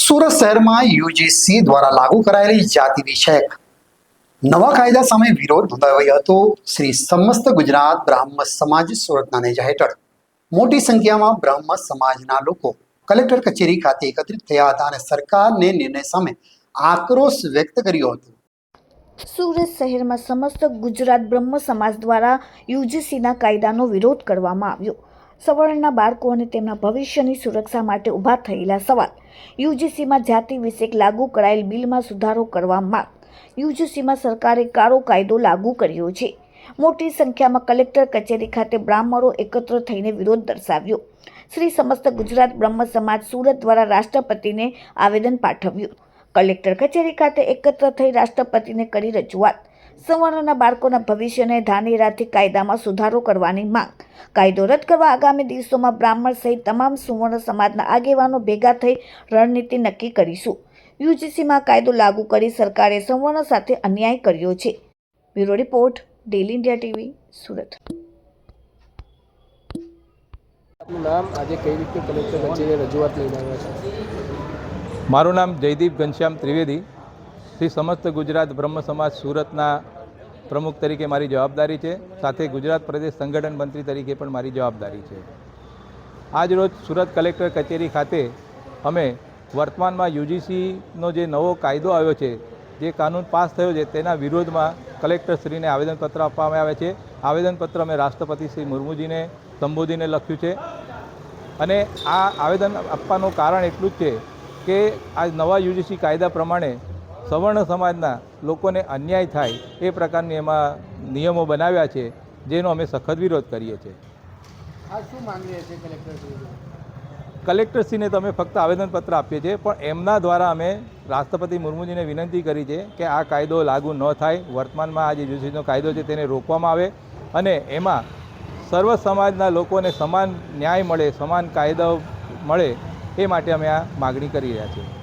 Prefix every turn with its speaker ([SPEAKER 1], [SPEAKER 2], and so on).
[SPEAKER 1] સુરત શહેરમાં યુજીસી દ્વારા લાગુ કરાયેલી જાતિ વિષયક નવા કાયદા સામે વિરોધ નોંધાયો હતો. શ્રી સમસ્ત ગુજરાત બ્રાહ્મ સમાજ સુરતના નેજા હેઠળ મોટી સંખ્યામાં બ્રહ્મ સમાજના લોકો કલેક્ટર કચેરી ખાતે એકત્રિત થયા હતા અને સરકારને નિર્ણય સામે આક્રોશ વ્યક્ત કર્યો હતો.
[SPEAKER 2] સુરત શહેરમાં સમસ્ત ગુજરાત બ્રહ્મ સમાજ દ્વારા યુજીસીના કાયદાનો વિરોધ કરવામાં આવ્યો. સવર્ણના બાળકો અને તેમના ભવિષ્યની સુરક્ષા માટે ઊભા થયેલા સવાલ. યુજીસીમાં જાતિ વિષયક લાગુ કરાયેલ બિલમાં સુધારો કરવા માંગ. યુજીસીમાં સરકારે કારો કાયદો લાગુ કર્યો છે. મોટી સંખ્યામાં કલેક્ટર કચેરી ખાતે બ્રાહ્મણો એકત્ર થઈને વિરોધ દર્શાવ્યો. શ્રી સમસ્ત ગુજરાત બ્રહ્મ સમાજ સુરત દ્વારા રાષ્ટ્રપતિને આવેદન પાઠવ્યું. કલેક્ટર કચેરી ખાતે એકત્ર થઈ રાષ્ટ્રપતિને કરી રજૂઆત. સવર્ણના બાળકોના ભવિષ્યને ધ્યાને રાખી કાયદામાં સુધારો કરવાની માંગ. કાયદો રદ કરવા આગામી દિવસોમાં બ્રાહ્મણ સહિત તમામ સુવર્ણ સમાજના આગેવાનો ભેગા થઈ રણનીતિ નક્કી કરીશું. યુજીસીમાં કાયદો લાગુ કરી સરકારે સવર્ણ સાથે અન્યાય કર્યો છે. Bureau report daily India TV Surat.
[SPEAKER 3] નામ આજે કઈ રીતે કલેક્ટર કચેરીએ રજૂઆત લઈને આવ્યા છે?
[SPEAKER 4] મારું નામ જયદીપ ઘનશ્યામ ત્રિવેદી. શ્રી સમસ્ત ગુજરાત બ્રહ્મ સમાજ સુરતના પ્રમુખ તરીકે મારી જવાબદારી છે. સાથે ગુજરાત પ્રદેશ સંગઠન મંત્રી તરીકે પણ મારી જવાબદારી છે. આજ રોજ સુરત કલેક્ટર કચેરી ખાતે અમે વર્તમાનમાં યુજીસીનો જે નવો કાયદો આવ્યો છે, જે કાનૂન પાસ થયો છે, તેના વિરોધમાં કલેક્ટરશ્રીને આવેદનપત્ર આપવામાં આવે છે. આવેદનપત્ર અમે રાષ્ટ્રપતિ શ્રી મુર્મુજીને સંબોધીને લખ્યું છે. અને આ આવેદન આપવાનું કારણ એટલું જ છે કે આ નવા યુજીસી કાયદા પ્રમાણે સવર્ણ સમાજના લોકોને અન્યાય થાય એ પ્રકારની એમાં નિયમો બનાવ્યા છે જેનો અમે સખત વિરોધ કરીએ છીએ.
[SPEAKER 3] આ શું માંગીએ છે કલેક્ટર
[SPEAKER 4] કલેક્ટરશ્રીને તો અમે ફક્ત આવેદનપત્ર આપીએ છીએ પણ એમના દ્વારા અમે રાષ્ટ્રપતિ મુર્મુજીને વિનંતી કરી છે કે આ કાયદો લાગુ ન થાય. વર્તમાનમાં આ જે જુસીનો કાયદો છે તેને રોકવામાં આવે અને એમાં સર્વ સમાજના લોકોને સમાન ન્યાય મળે સમાન કાયદો મળે એ માટે અમે આ માગણી કરી રહ્યા છીએ.